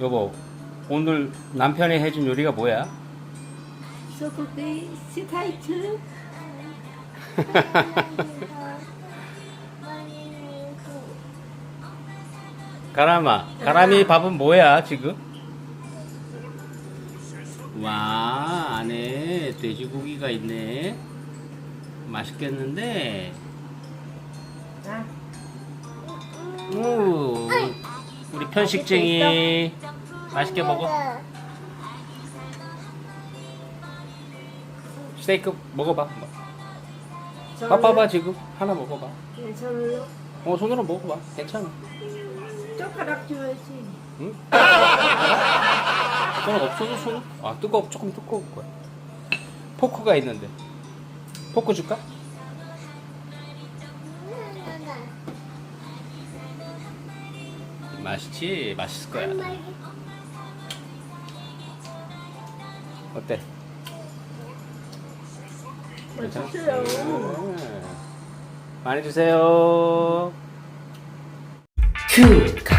여보, 오늘 남편이 해준 요리가 뭐야? 소고기 스타이트 가람아, 가람이 밥은 뭐야 지금? 와, 안에 돼지고기가 있네. 맛있겠는데? 자 오, 편식쟁이 맛있게 먹어. 스테이크 먹어봐. 봐봐봐 지금 하나 먹어봐. 네, 저는 어 손으로 먹어봐. 괜찮아. 젓가락 줘야지 응? 손 없어도 손? 아 뜨거 조금 두꺼울 거야. 포크가 있는데. 포크 줄까? 맛있지? 맛있을 거야. 어때? 괜찮아? 맛있어요 음. 많이 주세요. 큐.